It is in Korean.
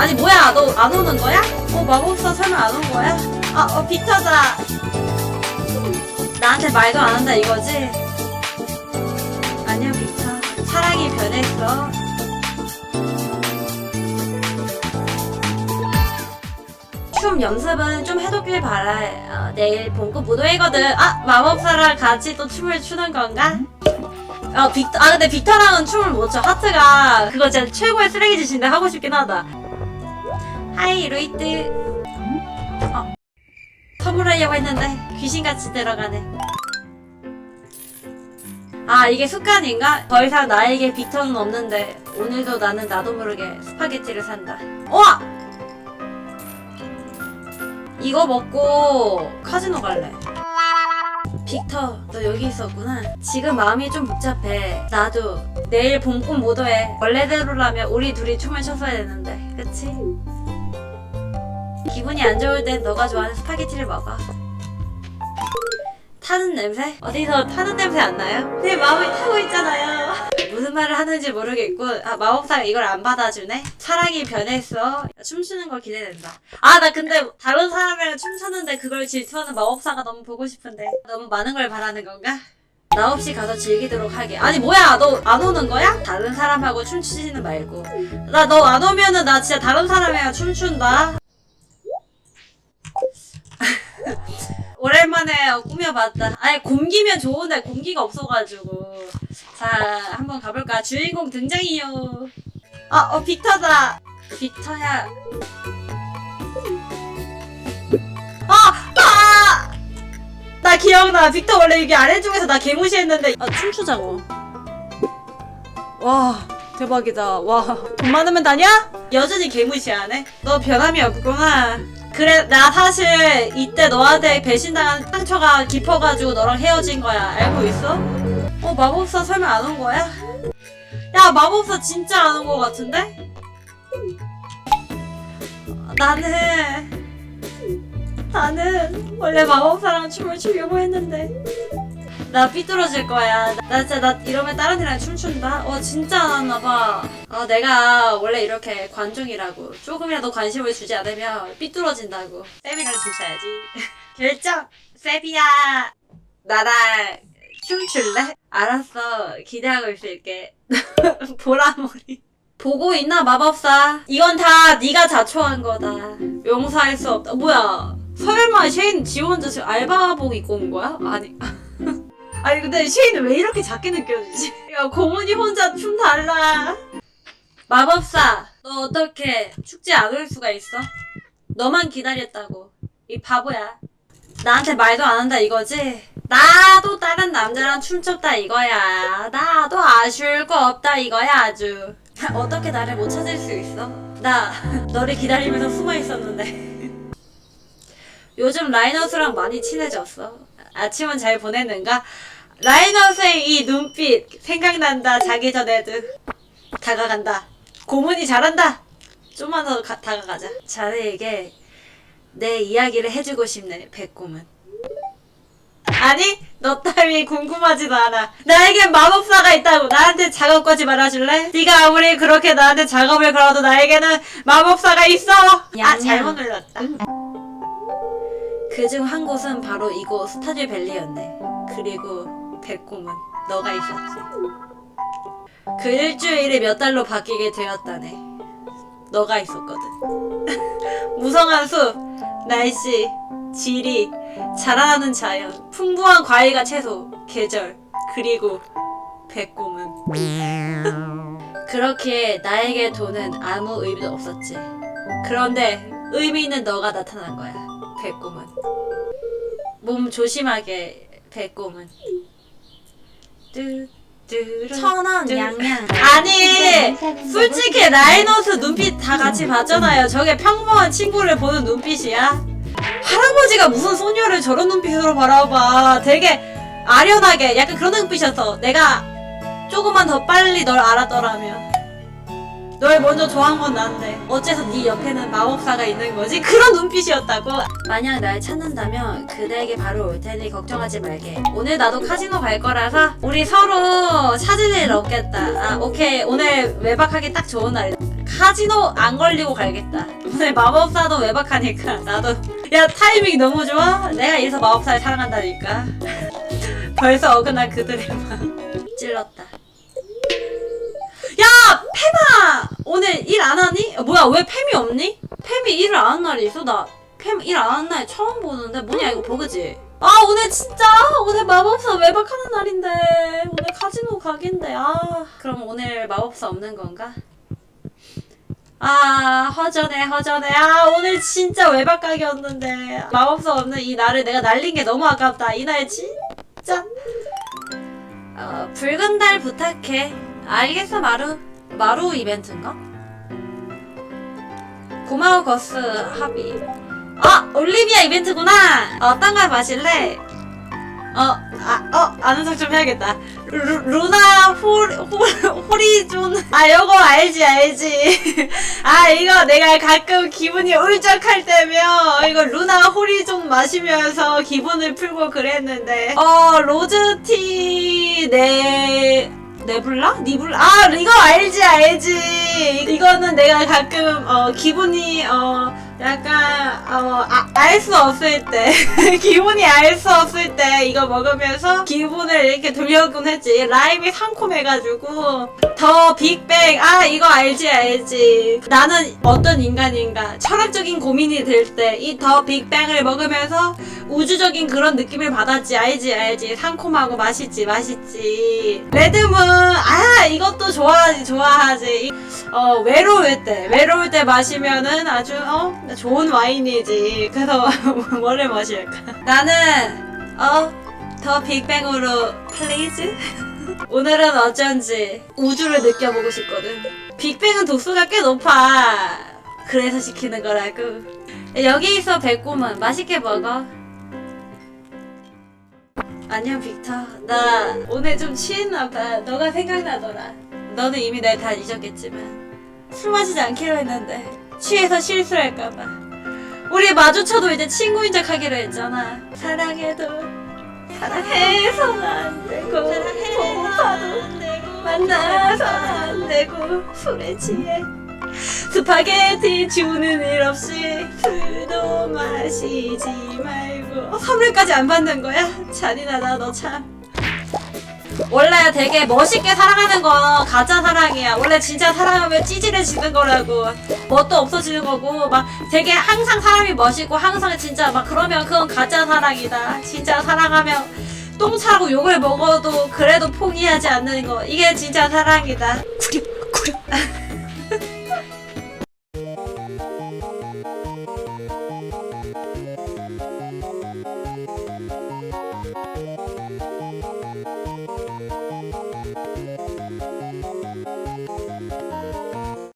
아니 뭐야 너 안 오는 거야? 어 마법사 설마 안 온 거야? 아어 빅터다 나한테 말도 안 한다 이거지? 아니야 빅터 사랑이 변했어 춤 연습은 좀 해두길 바라 어, 내일 본급 무도회거든 아 마법사랑 같이 또 춤을 추는 건가? 어, 빅, 아, 근데 빅터랑은 춤을 못 춰. 하트가, 그거 진짜 최고의 쓰레기 짓인데 하고 싶긴 하다. 하이, 루이트. 어. 선물하려고 했는데, 귀신같이 들어가네. 아, 이게 습관인가? 더 이상 나에게 빅터는 없는데, 오늘도 나는 나도 모르게 스파게티를 산다. 우와! 이거 먹고 카지노 갈래. 빅터, 너 여기 있었구나. 지금 마음이 좀 복잡해. 나도 내일 봄꽃 모도에 원래대로라면 우리 둘이 춤을 췄어야 되는데, 그치? 기분이 안 좋을 땐 너가 좋아하는 스파게티를 먹어. 타는 냄새? 어디서 타는 냄새 안 나요? 내 마음이 타고 있잖아요. 무슨 말을 하는지 모르겠고, 아, 마법사가 이걸 안 받아주네? 사랑이 변했어. 춤추는 거 기대된다. 아, 나 근데 다른 사람이랑 춤추는데 그걸 질투하는 마법사가 너무 보고 싶은데. 너무 많은 걸 바라는 건가? 나 없이 가서 즐기도록 하게. 아니, 뭐야, 너 안 오는 거야? 다른 사람하고 춤추지는 말고. 나 너 안 오면은 나 진짜 다른 사람이랑 춤춘다. 오랜만에 꾸며봤다. 아니 곰기면 좋은데 곰기가 없어가지고. 자 한번 가볼까. 주인공 등장이요. 아, 어 빅터다. 빅터야. 아, 아! 나 기억나. 빅터 원래 이게 아래쪽에서 나 개무시했는데. 아 춤추자고. 와. 대박이다. 와, 돈 많으면 다냐? 여전히 개무시하네? 너 변함이 없구나. 그래, 나 사실 이때 너한테 배신당한 상처가 깊어가지고 너랑 헤어진 거야. 알고 있어? 어, 마법사 설마 안온 거야? 야, 마법사 진짜 안 온 거 같은데? 나는, 나는 원래 마법사랑 춤을 추려고 했는데. 나 삐뚤어질 거야. 나, 나 진짜 나 이러면 다른 애랑 춤춘다. 어 진짜 안 왔나봐. 아 내가 원래 이렇게 관중이라고 조금이라도 관심을 주지 않으면 삐뚤어진다고. 세비랑 춤춰야지. 결정. 세비야. 나랑 춤출래? 알았어. 기대하고 있을게. 보라머리. 보고 있나 마법사? 이건 다 네가 자초한 거다. 용서할 수 없다. 뭐야? 설마 쉐인 지 혼자 지금 알바복 입고 온 거야? 아니. 아니 근데 쉐인은 왜 이렇게 작게 느껴지지? 야 고문이 혼자 춤 달라 마법사 너 어떻게 축제 안 올 수가 있어? 너만 기다렸다고 이 바보야 나한테 말도 안 한다 이거지? 나도 다른 남자랑 춤췄다 이거야 나도 아쉬울 거 없다 이거야 아주 어떻게 나를 못 찾을 수 있어? 나 너를 기다리면서 숨어 있었는데 요즘 라이너스랑 많이 친해졌어. 아침은 잘 보냈는가? 라이너스의 이 눈빛 생각난다. 자기 전에도 다가간다. 고문이 잘한다. 좀만 더 가- 다가가자. 자네에게 내 이야기를 해주고 싶네. 백곰은. 아니, 너 따위 궁금하지도 않아. 나에겐 마법사가 있다고. 나한테 작업 거지 말아줄래? 네가 아무리 그렇게 나한테 작업을 걸어도 나에게는 마법사가 있어. 아, 냥냥. 잘못 눌렀다. 그중 한 곳은 바로 이곳 스타듀 밸리였네. 그리고 백곰은 너가 있었지. 그 일주일이 몇 달로 바뀌게 되었다네. 너가 있었거든. 무성한 숲, 날씨, 지리, 자라나는 자연, 풍부한 과일과 채소, 계절, 그리고 백곰은. 그렇게 나에게 돈은 아무 의미도 없었지. 그런데 의미 있는 너가 나타난 거야. 백곰은. 몸 조심하게 백곰은. 뚜뚜루. 천원 뚜- 양양. 아니 솔직히 라이너스 눈빛 다 같이 봤잖아요. 저게 평범한 친구를 보는 눈빛이야. 할아버지가 무슨 소녀를 저런 눈빛으로 바라봐. 되게 아련하게 약간 그런 눈빛이었어. 내가 조금만 더 빨리 널 알았더라면. 널 먼저 좋아한 건 난데 어째서 네 옆에는 마법사가 있는 거지? 그런 눈빛이었다고? 만약 날 찾는다면 그대에게 바로 올 테니 걱정하지 말게. 오늘 나도 카지노 갈 거라서 우리 서로 찾을 일 없겠다. 아 오케이. 오늘 외박하기 딱 좋은 날이다 카지노 안 걸리고 갈겠다. 오늘 마법사도 외박하니까 나도. 야 타이밍이 너무 좋아? 내가 이래서 마법사를 사랑한다니까. 벌써 어긋난 그들의 마음. 찔렀다. 야 페마 오늘 일 안 하니? 어, 뭐야 왜 팸이 없니? 팸이 일을 안 하는 날이 있어? 나 팸 일 안 하는 날 처음 보는데 뭐냐 이거 버그지? 아 오늘 진짜 오늘 마법사 외박하는 날인데 오늘 카지노 가긴데 아 그럼 오늘 마법사 없는 건가? 아 허전해 허전해 아 오늘 진짜 외박 가기였는데 마법사 없는 이 날을 내가 날린 게 너무 아깝다 이 날 진짜 어, 붉은 달 부탁해 알겠어 마루 마루 이벤트인가? 고마워 거스 합의 아 올리비아 이벤트구나 어떤 걸 마실래? 어, 아, 어, 아는 척 좀 해야겠다. 루, 루나 홀, 홀, 호리존. 아, 요거 알지, 알지. 아, 이거 내가 가끔 기분이 울적할 때면, 이거 루나 호리존 마시면서 기분을 풀고 그랬는데, 어, 로즈티, 네, 네블라? 니블라? 아, 이거 알지, 알지. 이거는 내가 가끔, 어, 기분이, 어, 약간, 어, 아, 알수 없을 때, 기분이 알 수 없을 때, 이거 먹으면서 기분을 이렇게 돌려곤 했지. 라임이 상콤해가지고, 더 빅뱅, 아, 이거 알지, 알지. 나는 어떤 인간인가. 철학적인 고민이 들 때, 이 더 빅뱅을 먹으면서 우주적인 그런 느낌을 받았지. 알지, 알지. 상콤하고 맛있지, 맛있지. 레드문, 아, 이것도 좋아하지, 좋아하지. 이- 어, 외로울 때, 외로울 때 마시면은 아주, 어, 좋은 와인이지. 그래서 뭐를 마실까? 나는, 어, 더 빅뱅으로, 플리즈? 오늘은 어쩐지 우주를 느껴보고 싶거든. 빅뱅은 도수가 꽤 높아. 그래서 시키는 거라고. 여기 있어, 백곰은. 맛있게 먹어. 안녕, 빅터. 나 오늘 좀 취했나 봐. 너가 생각나더라. 너는 이미 날 다 잊었겠지만. 술 마시지 않기로 했는데. 취해서 실수할까봐. 우리 마주쳐도 이제 친구인 척 하기로 했잖아. 사랑해도. 사랑해서는 안 되고. 되고. 만나서 안 되고. 술에 취해. 스파게티 주는 일 없이 술도 마시지 말고 어, 선물까지 안 받는 거야? 잔인하다 너 참. 원래 되게 멋있게 사랑하는 건 가짜 사랑이야. 원래 진짜 사랑하면 찌질해지는 거라고. 뭣도 없어지는 거고, 막 되게 항상 사람이 멋있고, 항상 진짜 막 그러면 그건 가짜 사랑이다. 진짜 사랑하면 똥 차고 욕을 먹어도 그래도 포기하지 않는 거. 이게 진짜 사랑이다. 구려, 구려.